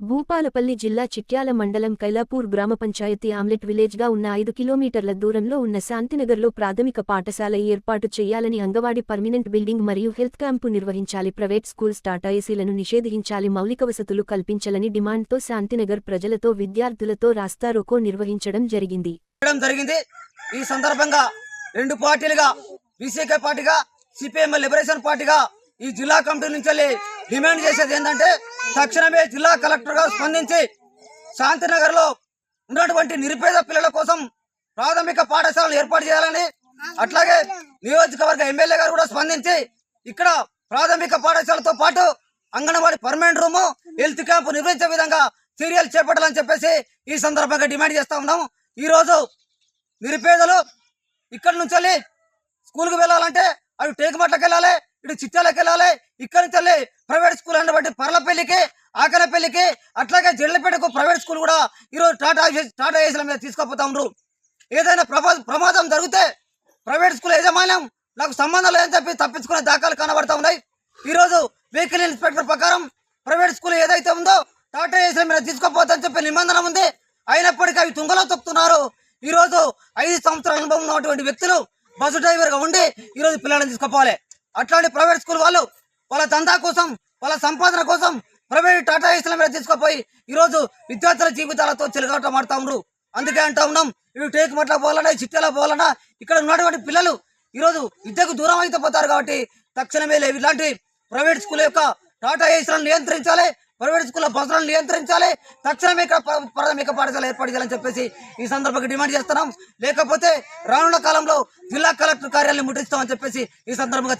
భూపాలపల్లి జిల్లా చిట్యాల మండలం కైలాపూర్ గ్రామ పంచాయతీ ఆమ్లెట్ విలేజ్గా ఉన్న ఐదు కిలోమీటర్ల దూరంలో ఉన్న శాంతినగర్లో ప్రాథమిక పాఠశాల ఏర్పాటు చేయాలని అంగవాడి పర్మినెంట్ బిల్డింగ్ మరియు హెల్త్ క్యాంపు నిర్వహించాలి. ప్రైవేట్ స్కూల్స్ టాటాఏసీలను నిషేధించాలి. మౌలిక వసతులు కల్పించాలని డిమాండ్తో శాంతినగర్ ప్రజలతో విద్యార్థులతో రాస్తారోకో నిర్వహించడం జరిగింది. జరిగింది. ఈ సందర్భంగా రెండు పార్టీలుగా బీసీకే పార్టీగా సిపిఎం లిబరేషన్ పార్టీగా ఈ జిల్లా కమిటీ నుంచి డిమాండ్ చేసేది ఏంటంటే తక్షణమే జిల్లా కలెక్టర్గా స్పందించి శాంతినగర్లో ఉన్నటువంటి నిరుపేద పిల్లల కోసం ప్రాథమిక పాఠశాలలు ఏర్పాటు చేయాలని అట్లాగే నియోజకవర్గ ఎమ్మెల్యే గారు కూడా స్పందించి ఇక్కడ ప్రాథమిక పాఠశాలతో పాటు anganwadi permanent room health camp నిర్వహించే విధంగా చర్యలు చేపట్టాలని చెప్పేసి ఈ సందర్భంగా డిమాండ్ చేస్తా ఉన్నాము ఈరోజు నిరుపేదలు ఇక్కడ నుంచి వెళ్ళి స్కూల్కి వెళ్ళాలంటే అటు టేకుమట్లకి వెళ్ళాలి ఇటు చిట్టాలకు వెళ్ళాలి ఇక్కడ నుంచి వెళ్ళి ప్రైవేట్ స్కూల్ అన్నటువంటి పర్లపల్లికి ఆకలపల్లికి అట్లాగే జడ్లపేటకు ప్రైవేట్ స్కూల్ కూడా ఈరోజు టాటా టాటా ఏసీల మీద తీసుకుపోతా ఏదైనా ప్రమా ప్రమాదం జరిగితే ప్రైవేట్ స్కూల్ యజమాన్యం నాకు సంబంధం లేదని చెప్పి తప్పించుకునే దాఖలు కనబడతా ఉన్నాయి. ఈరోజు వెహికల్ ఇన్స్పెక్టర్ ప్రకారం ప్రైవేట్ స్కూల్ ఏదైతే ఉందో టాటా ఏసీల మీద తీసుకోపోతుందని చెప్పి నిబంధన ఉంది. అయినప్పటికీ అవి తుంగలో తొక్కుతున్నారు. ఈరోజు ఐదు సంవత్సరాల అనుభవం ఉన్నటువంటి వ్యక్తులు బస్సు డ్రైవర్గా ఉండి ఈరోజు పిల్లలను తీసుకుపోవాలి. అట్లాంటి ప్రైవేట్ స్కూల్ వాళ్ళు వాళ్ళ దందా కోసం వాళ్ళ సంపాదన కోసం ప్రైవేట్ టాటా ఏసీల మీద తీసుకుపోయి ఈ రోజు విద్యార్థుల జీవితాలతో చెలగాట ఆడుతూ ఉన్నారు అందుకే అంటా ఉన్నాం ఇవి టేక్ మట్ల పోవాలన్నా చిట్టేలా పోవాలన్నా ఇక్కడ ఉన్నటువంటి పిల్లలు ఈ రోజు విద్యకు దూరం అయితే పోతారు కాబట్టి తక్షణమే లేవు. ఇలాంటి ప్రైవేట్ స్కూల్ యొక్క టాటా ఏసీలను నియంత్రించాలి ప్రైవేట్ స్కూల్ బస్సులను నియంత్రించాలి తక్షణమే ఇక్కడ ప్రాథమిక పాఠశాల ఏర్పాటు చేయాలని చెప్పేసి ఈ సందర్భంగా డిమాండ్ చేస్తున్నాం. లేకపోతే రానున్న కాలంలో జిల్లా కలెక్టర్ కార్యాలయం ముట్టిస్తామని చెప్పేసి ఈ సందర్భంగా